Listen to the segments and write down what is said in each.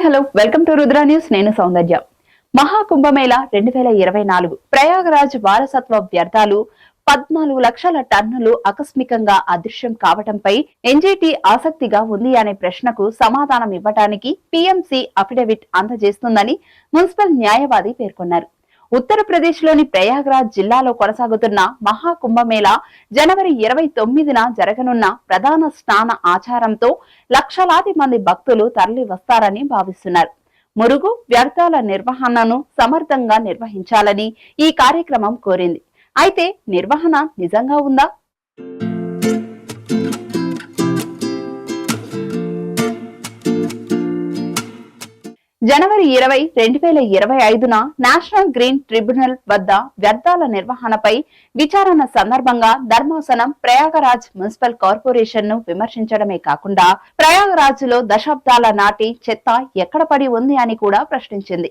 Hi hello. Welcome to Rudra news. నేను సౌందర్య. మహాకుంభమేళ రెండు వేల ఇరవై నాలుగు. ప్రయాగరాజ్ వారసత్వ వ్యర్థాలు పద్నాలుగు లక్షల టన్నులు ఆకస్మికంగా అదృశ్యం కావటంపై ఎన్జీటీ ఆసక్తిగా ఉంది అనే ప్రశ్నకు సమాధానం ఇవ్వటానికి పీఎంసీ అఫిడవిట్ అందజేస్తుందని మున్సిపల్ న్యాయవాది పేర్కొన్నారు. ఉత్తరప్రదేశ్లోని ప్రయాగ్రాజ్ జిల్లాలో కొనసాగుతున్న మహాకుంభమేళా జనవరి ఇరవై తొమ్మిదిన జరగనున్న ప్రధాన స్నాన ఆచారంతో లక్షలాది మంది భక్తులు తరలి వస్తారని భావిస్తున్నారు. మురుగు వ్యర్థాల నిర్వహణను సమర్థంగా నిర్వహించాలని ఈ కార్యక్రమం కోరింది. అయితే నిర్వహణ నిజంగా ఉందా? జనవరి ఇరవై రెండు వేల ఇరవై ఐదున నేషనల్ గ్రీన్ ట్రిబ్యునల్ వద్ద వ్యర్థాల నిర్వహణపై విచారణ సందర్భంగా ధర్మాసనం ప్రయాగరాజ్ మున్సిపల్ కార్పొరేషన్ను విమర్శించడమే కాకుండా ప్రయాగరాజ్లో దశాబ్దాల నాటి చెత్త ఎక్కడ పడి ఉంది అని కూడా ప్రశ్నించింది.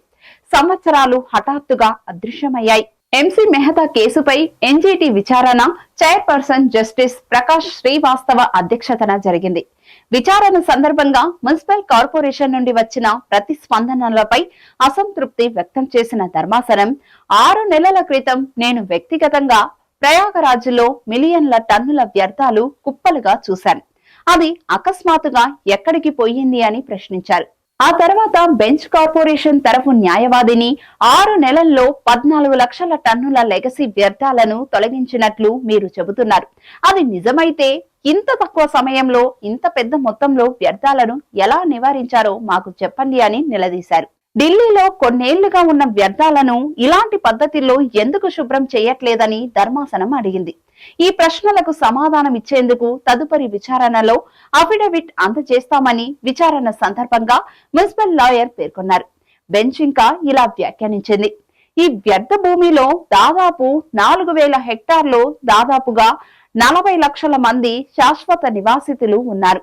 సంవత్సరాలు హఠాత్తుగా అదృశ్యమయ్యాయి. ఎంసీ మెహతా కేసుపై ఎన్జీటీ విచారణ చైర్పర్సన్ జస్టిస్ ప్రకాష్ శ్రీవాస్తవ అధ్యక్షతన జరిగింది. విచారణ సందర్భంగా మున్సిపల్ కార్పొరేషన్ నుండి వచ్చిన ప్రతిస్పందనలపై అసంతృప్తి వ్యక్తం చేసిన ధర్మాసనం ఆరు నెలల క్రితం నేను వ్యక్తిగతంగా ప్రయాగరాజులో మిలియన్ల టన్నుల వ్యర్థాలు కుప్పలుగా చూశాను. అది అకస్మాత్తుగా ఎక్కడికి పోయింది అని ప్రశ్నించారు. ఆ తర్వాత బెంచ్ కార్పొరేషన్ తరఫు న్యాయవాదిని ఆరు నెలల్లో పద్నాలుగు లక్షల టన్నుల లెగసీ వ్యర్థాలను తొలగించినట్లు మీరు చెబుతున్నారు. అది నిజమైతే ఇంత తక్కువ సమయంలో ఇంత పెద్ద మొత్తంలో వ్యర్థాలను ఎలా నివారించారో మాకు చెప్పండి అని నిలదీశారు. ఢిల్లీలో కొన్నేళ్ళుగా ఉన్న వ్యర్థాలను ఇలాంటి పద్ధతిలో ఎందుకు శుభ్రం చేయట్లేదని ధర్మాసనం అడిగింది. ఈ ప్రశ్నలకు సమాధానం ఇచ్చేందుకు తదుపరి విచారణలో అఫిడవిట్ అందజేస్తామని విచారణ సందర్భంగా మున్సిపల్ లాయర్ పేర్కొన్నారు. బెంచ్ ఇంకా ఇలా వ్యాఖ్యానించింది. ఈ వ్యర్థ భూమిలో దాదాపు నాలుగు వేల హెక్టార్లు దాదాపుగా నలభై లక్షల మంది శాశ్వత నివాసితులు ఉన్నారు.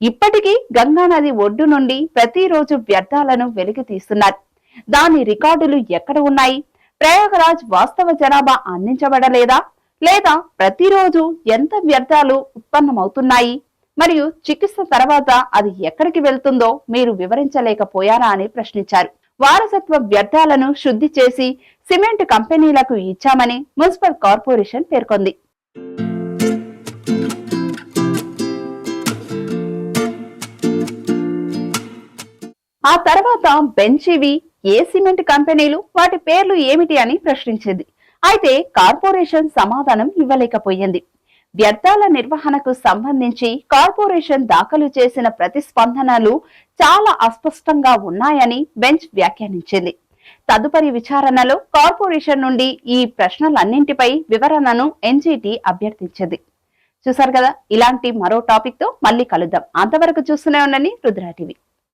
ఇప్పటికీ గంగా నది ఒడ్డు నుండి ప్రతిరోజు వ్యర్థాలను వెలికి తీస్తున్నారు. దాని రికార్డులు ఎక్కడ ఉన్నాయి? ప్రయాగరాజ్ వాస్తవ జనాభా అందించబడలేదా? లేదా ప్రతిరోజు ఎంత వ్యర్థాలు ఉత్పన్నమవుతున్నాయి? మరియు చికిత్స తర్వాత అది ఎక్కడికి వెళ్తుందో మీరు వివరించలేకపోయారా అని ప్రశ్నించారు. వారసత్వ వ్యర్థాలను శుద్ధి చేసి సిమెంట్ కంపెనీలకు ఇచ్చామని మున్సిపల్ కార్పొరేషన్ పేర్కొంది. ఆ తర్వాత బెంచివి ఏ సిమెంట్ కంపెనీలు వాటి పేర్లు ఏమిటి అని ప్రశ్నించింది. అయితే కార్పొరేషన్ సమాధానం ఇవ్వలేకపోయింది. వ్యర్థాల నిర్వహణకు సంబంధించి కార్పొరేషన్ దాఖలు చేసిన ప్రతిస్పందనలు చాలా అస్పష్టంగా ఉన్నాయని బెంచ్ వ్యాఖ్యానించింది. తదుపరి విచారణలో కార్పొరేషన్ నుండి ఈ ప్రశ్నలన్నింటిపై వివరణను ఎన్జీటీ అభ్యర్థించింది. చూసారు కదా ఇలాంటి మరో టాపిక్తో మళ్ళీ కలుద్దాం. అంతవరకు చూస్తూనే ఉండండి రుద్రా టీవీ.